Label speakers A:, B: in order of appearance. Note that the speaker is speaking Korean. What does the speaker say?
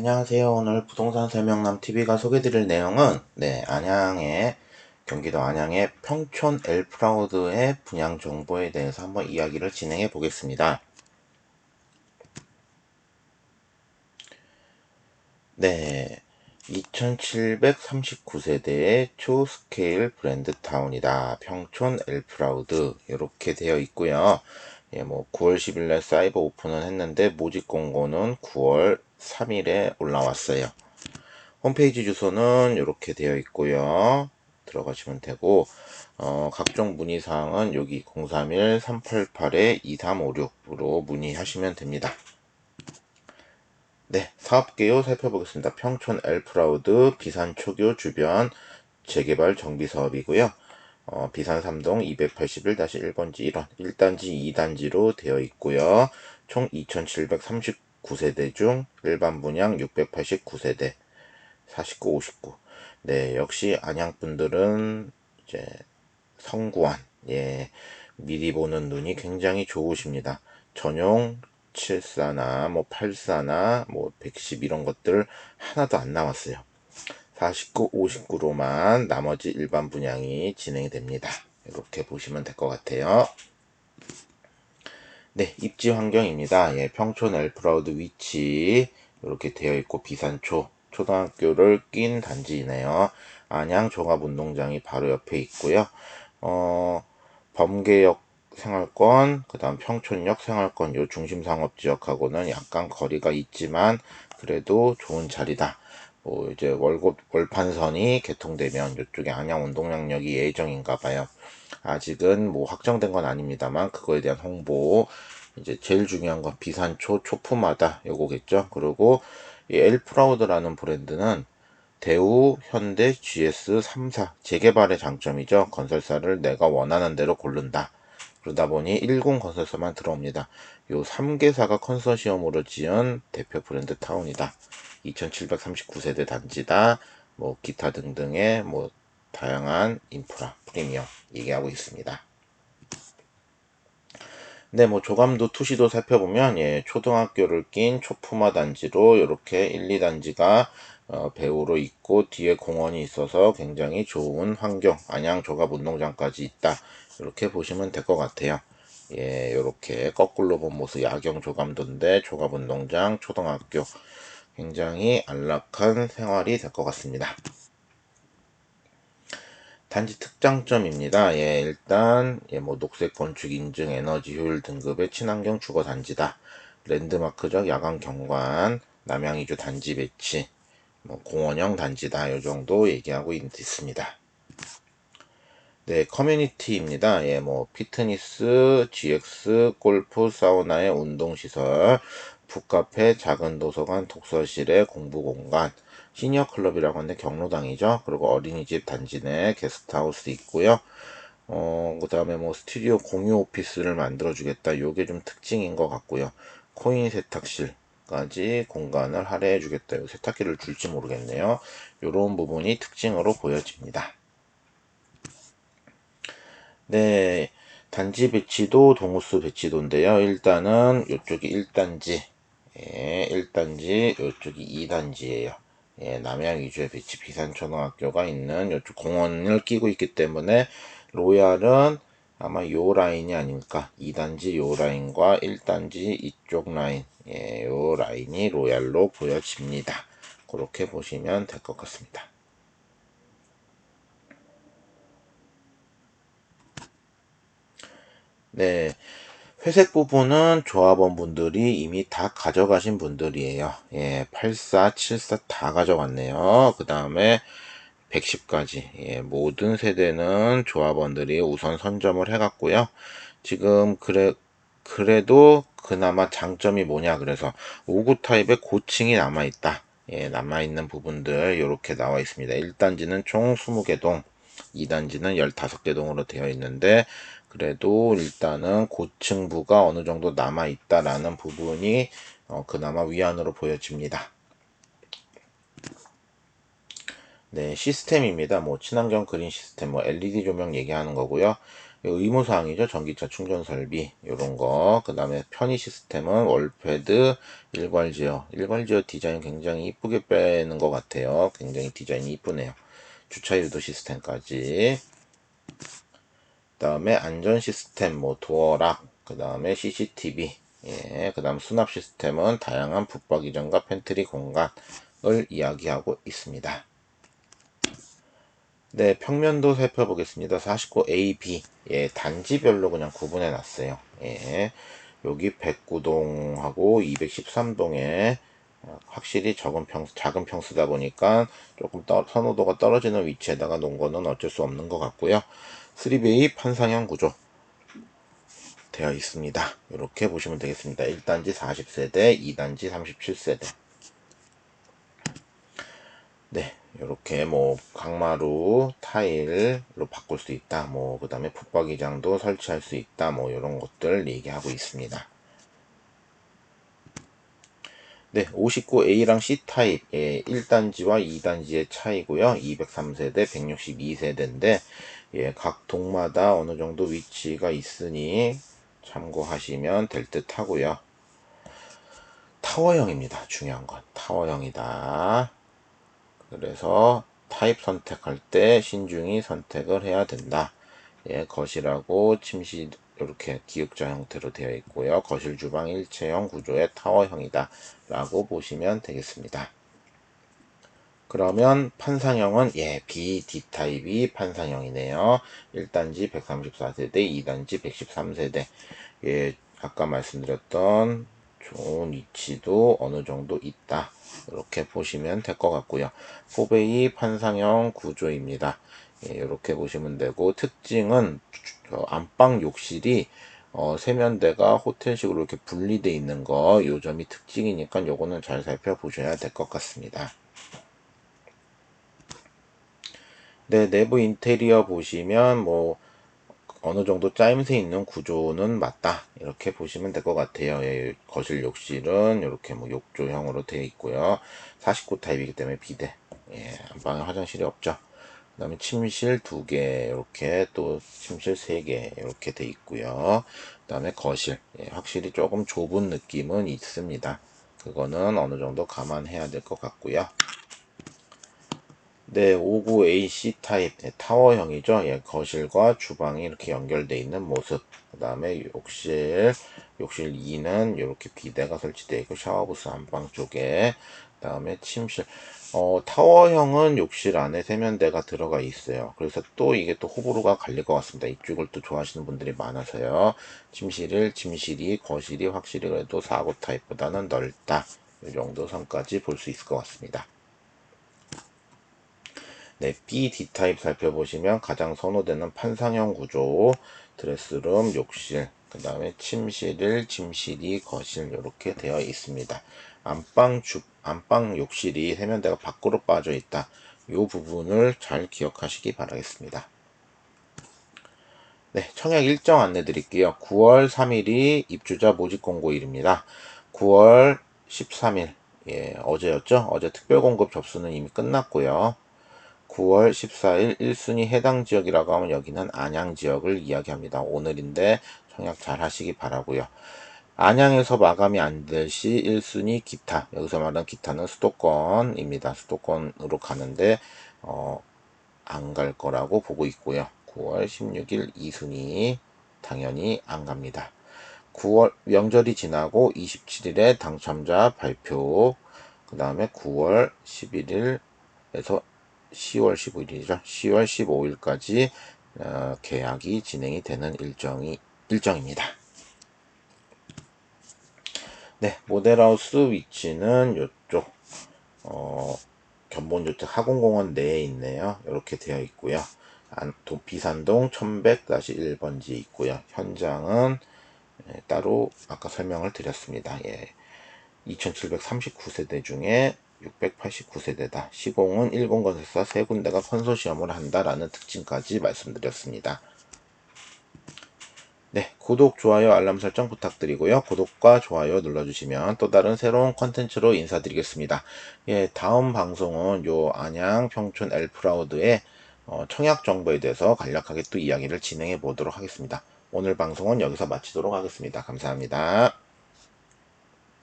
A: 안녕하세요. 오늘 부동산 설명남 TV가 소개드릴 내용은 네, 안양의 경기도 안양의 평촌 엘프라우드의 분양 정보에 대해서 한번 이야기를 진행해 보겠습니다. 네. 2739세대의 초스케일 브랜드 타운이다. 평촌 엘프라우드 이렇게 되어 있고요. 예, 뭐 9월 10일 날 사이버 오픈은 했는데 모집 공고는 9월 3일에 올라왔어요. 홈페이지 주소는 이렇게 되어 있고요. 들어가시면 되고 어, 각종 문의 사항은 여기 031-388-2356으로 문의하시면 됩니다. 네, 사업 개요 살펴보겠습니다. 평촌 엘프라우드 비산 초교 주변 재개발 정비 사업이고요. 어, 비산 3동 281-1번지 1원 1단지 2단지로 되어 있고요. 총 2739세대 중 일반 분양 689세대 49, 59. 네, 역시 안양분들은 이제 성구안, 예, 미리 보는 눈이 굉장히 좋으십니다. 전용 74나 뭐 84나 뭐 110 이런 것들 하나도 안 나왔어요. 49, 59로만 나머지 일반 분양이 진행이 됩니다. 이렇게 보시면 될 것 같아요. 네, 입지 환경입니다. 예, 평촌 엘프라우드 위치 이렇게 되어 있고 비산초 초등학교를 낀 단지이네요. 안양 종합운동장이 바로 옆에 있고요. 어, 범계역 생활권, 그 다음 평촌역 생활권, 요 중심 상업지역하고는 약간 거리가 있지만, 그래도 좋은 자리다. 뭐, 이제 월급, 월판선이 개통되면 이쪽에 안양 운동장역이 예정인가 봐요. 아직은 뭐 확정된 건 아닙니다만, 그거에 대한 홍보, 이제 제일 중요한 건 비산초 초품하다 요거겠죠. 그리고 이 엘프라우드라는 브랜드는 대우, 현대, GS 3사 재개발의 장점이죠. 건설사를 내가 원하는 대로 고른다. 그러다 보니 10 건설사만 들어옵니다. 요 3개사가 컨소시엄으로 지은 대표 브랜드 타운이다. 2739세대 단지다. 뭐 기타 등등의 뭐 다양한 인프라 프리미엄 얘기하고 있습니다. 네, 뭐 조감도 투시도 살펴보면 예, 초등학교를 낀 초품화 단지로 이렇게 1, 2단지가 어, 배우로 있고 뒤에 공원이 있어서 굉장히 좋은 환경 안양 조갑 운동장까지 있다 이렇게 보시면 될 것 같아요. 예, 이렇게 거꾸로 본 모습 야경 조감도인데 조갑 운동장 초등학교 굉장히 안락한 생활이 될 것 같습니다. 단지 특장점입니다. 예, 일단 예, 뭐 녹색 건축 인증 에너지 효율 등급의 친환경 주거 단지다. 랜드마크적 야간 경관, 남양이주 단지 배치, 뭐 공원형 단지다. 이 정도 얘기하고 있 습니다. 네, 커뮤니티입니다. 예, 뭐 피트니스, GX, 골프, 사우나의 운동 시설, 북카페, 작은 도서관, 독서실의 공부 공간, 시니어 클럽이라고 하는데 경로당이죠. 그리고 어린이집 단지 내 게스트하우스 있고요. 어, 그 다음에 뭐 스튜디오 공유 오피스를 만들어주겠다. 요게 좀 특징인 것 같고요. 코인 세탁실까지 공간을 할애해 주겠다. 세탁기를 줄지 모르겠네요. 요런 부분이 특징으로 보여집니다. 네. 단지 배치도 동호수 배치도인데요. 일단은 이쪽이 1단지, 예, 1단지, 이쪽이 2단지예요. 예, 남양 위주의 배치 비산초등학교가 있는 이쪽 공원을 끼고 있기 때문에 로얄은 아마 요 라인이 아닐까 2단지 요 라인과 1단지 이쪽 라인 예, 요 라인이 로얄로 보여집니다. 그렇게 보시면 될 것 같습니다. 네. 회색 부분은 조합원 분들이 이미 다 가져가신 분들이에요. 예, 84, 74 다 가져갔네요. 그 다음에 110까지. 예, 모든 세대는 조합원들이 우선 선점을 해갔고요. 지금 그래, 그래도 그나마 장점이 뭐냐. 그래서 5구 타입의 고층이 남아 있다. 예, 남아 있는 부분들 이렇게 나와 있습니다. 1단지는 총 20개 동, 2단지는 15개 동으로 되어 있는데 그래도 일단은 고층부가 어느 정도 남아 있다라는 부분이 어, 그나마 위안으로 보여집니다. 네, 시스템입니다. 뭐 친환경 그린 시스템, 뭐 LED 조명 얘기하는 거고요. 의무사항이죠. 전기차 충전 설비 이런 거. 그 다음에 편의 시스템은 월패드, 일괄지어. 일괄지어 디자인 굉장히 이쁘게 빼는 것 같아요. 굉장히 디자인이 이쁘네요. 주차 유도 시스템까지. 그 다음에 안전 시스템, 뭐 도어락, 그 다음에 CCTV, 예, 그 다음 수납 시스템은 다양한 붙박이장과 팬트리 공간을 이야기하고 있습니다. 네, 평면도 살펴보겠습니다. 49A, B. 예, 단지별로 그냥 구분해 놨어요. 예. 여기 109동하고 213동에 확실히 적은 평, 작은 평수다 보니까 조금 떠, 선호도가 떨어지는 위치에다가 놓은 거는 어쩔 수 없는 것 같고요. 3bay 판상형 구조 되어 있습니다. 이렇게 보시면 되겠습니다. 1단지 40세대, 2단지 37세대. 네, 이렇게 뭐 강마루 타일로 바꿀 수 있다. 뭐 그다음에 붙박이장도 설치할 수 있다. 뭐 이런 것들 얘기하고 있습니다. 네, 59A랑 C 타입 예, 1단지와 2단지의 차이고요. 203세대, 162세대인데 예, 각 동마다 어느 정도 위치가 있으니 참고하시면 될 듯 하고요. 타워형입니다. 중요한 건 타워형이다. 그래서 타입 선택할 때 신중히 선택을 해야 된다. 예, 거실하고 침실 이렇게 기역자 형태로 되어 있고요. 거실 주방 일체형 구조의 타워형이다. 라고 보시면 되겠습니다. 그러면 판상형은 예, B, D타입이 판상형이네요. 1단지 134세대, 2단지 113세대. 예, 아까 말씀드렸던 좋은 위치도 어느 정도 있다. 이렇게 보시면 될 것 같고요. 포베이 판상형 구조입니다. 예, 이렇게 보시면 되고 특징은 안방 욕실이 어, 세면대가 호텔식으로 이렇게 분리되어 있는 거, 요 점이 특징이니까 요거는 잘 살펴보셔야 될 것 같습니다. 네, 내부 인테리어 보시면 뭐 어느 정도 짜임새 있는 구조는 맞다. 이렇게 보시면 될 것 같아요. 예, 거실 욕실은 이렇게 뭐 욕조형으로 되어 있고요. 49 타입이기 때문에 비대. 예, 안방에 화장실이 없죠. 그 다음에 침실 두 개 이렇게 또 침실 세 개 이렇게 돼 있고요. 그 다음에 거실. 예, 확실히 조금 좁은 느낌은 있습니다. 그거는 어느 정도 감안해야 될 것 같고요 네, 59AC 타입 네, 타워형이죠. 예, 거실과 주방이 이렇게 연결되어 있는 모습. 그 다음에 욕실, 욕실 2는 이렇게 비대가 설치되어 있고 샤워부스 안방 쪽에 그 다음에 침실. 어, 타워형은 욕실 안에 세면대가 들어가 있어요. 그래서 또 이게 또 호불호가 갈릴 것 같습니다. 이쪽을 또 좋아하시는 분들이 많아서요. 침실을, 침실이, 거실이 확실히 그래도 4구 타입보다는 넓다. 이 정도 선까지 볼 수 있을 것 같습니다. 네, B, D타입 살펴보시면 가장 선호되는 판상형 구조, 드레스룸, 욕실, 그 다음에 침실을, 침실이, 거실 이렇게 되어 있습니다. 안방 주, 안방 욕실이 세면대가 밖으로 빠져 있다. 이 부분을 잘 기억하시기 바라겠습니다. 네, 청약 일정 안내 드릴게요. 9월 3일이 입주자 모집 공고일입니다. 9월 13일, 예, 어제였죠? 어제 특별 공급 접수는 이미 끝났고요. 9월 14일 1순위 해당 지역이라고 하면 여기는 안양 지역을 이야기합니다. 오늘인데 청약 잘 하시기 바라고요. 안양에서 마감이 안 될 시 1순위 기타 여기서 말하는 기타는 수도권입니다. 수도권으로 가는데 어, 안 갈 거라고 보고 있고요. 9월 16일 2순위 당연히 안 갑니다. 9월 명절이 지나고 27일에 당첨자 발표 그 다음에 9월 11일에서 10월 15일이죠. 10월 15일까지 어, 계약이 진행이 되는 일정이 일정입니다. 네, 모델하우스 위치는 이쪽 어, 견본주택 하공공원 내에 있네요. 이렇게 되어 있고요. 도비산동 1100-1번지에 있고요. 현장은 예, 따로 아까 설명을 드렸습니다. 예. 2739세대 중에 689세대다. 시공은 일본건설사 세 군데가 컨소시엄을 한다라는 특징까지 말씀드렸습니다. 네, 구독, 좋아요, 알람 설정 부탁드리고요. 구독과 좋아요 눌러주시면 또 다른 새로운 컨텐츠로 인사드리겠습니다. 예, 다음 방송은 요 안양 평촌 엘프라우드의 어, 청약 정보에 대해서 간략하게 또 이야기를 진행해 보도록 하겠습니다. 오늘 방송은 여기서 마치도록 하겠습니다. 감사합니다.